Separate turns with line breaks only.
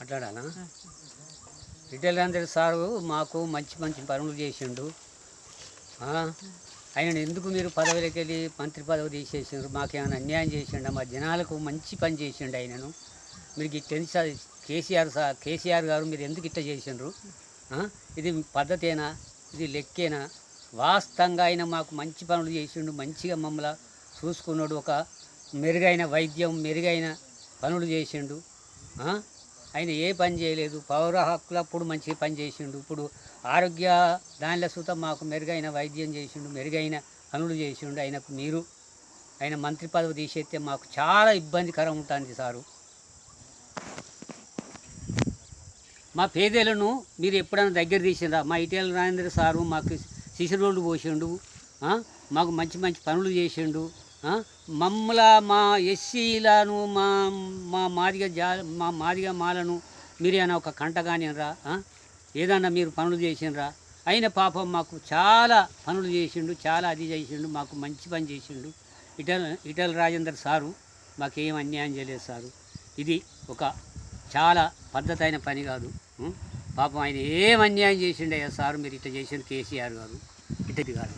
మాట్లాడాలా? Retail Rajender sir మాకు మంచి మంచి పనులు చేసిండు. ఆయన ఎందుకు మీరు పదవిలోకి వెళ్ళి మంత్రి పదవి తీసేసిండ్రు? మాకేమైనా అన్యాయం చేసిండు? మా జనాలకు మంచి పని చేసిండు ఆయనను. మీరు ఇట్లా కేసీఆర్ సార్ కేసీఆర్ గారు మీరు ఎందుకు ఇట్లా చేసిండ్రు? ఇది పద్ధతేనా? ఇది లెక్కేనా? వాస్తవంగా ఆయన మాకు మంచి పనులు చేసిండు మంచిగా మమ్మల్ని చూసుకున్నాడు. ఒక మెరుగైన వైద్యం మెరుగైన పనులు చేసిండు. ఆయన ఏ పని చేయలేదు. పౌర హక్కులప్పుడు మంచిగా పని చేసిండు. ఇప్పుడు ఆరోగ్య దానిలో సుతం మాకు మెరుగైన వైద్యం చేసిండు మెరుగైన పనులు చేసిండు. ఆయనకు మీరు ఆయన మంత్రి పదవి తీసేస్తే మాకు చాలా ఇబ్బందికరం ఉంటుంది సారు. మా పేదలను మీరు ఎప్పుడైనా దగ్గర తీసిండ్రా? మా ఇటీవల రాజేంద్ర సారు మాకు శిశురోడ్డు రోడ్డు పోసిండు మాకు మంచి మంచి పనులు చేసిండు. మమ్మల మా ఎస్సీలను మా మా మాదిగ జా మా మాదిగ మాలను మీరేనా ఒక కంట కానిరా ఏదన్నా మీరు పనులు చేసినరా? అయిన పాపం మాకు చాలా పనులు చేసిండు చాలా అది చేసిండు మాకు మంచి పని చేసిండు. ఇటల్ ఇటల్ రాజేందర్ సారు మాకేం అన్యాయం చేయలేదు సారు. ఇది ఒక చాలా పద్ధతి అయిన పని కాదు. పాపం ఆయన ఏం అన్యాయం చేసిండయ్యా సారు మీరు ఇట్లా చేసిండు కేసీఆర్ గారు. ఇటది కాదు.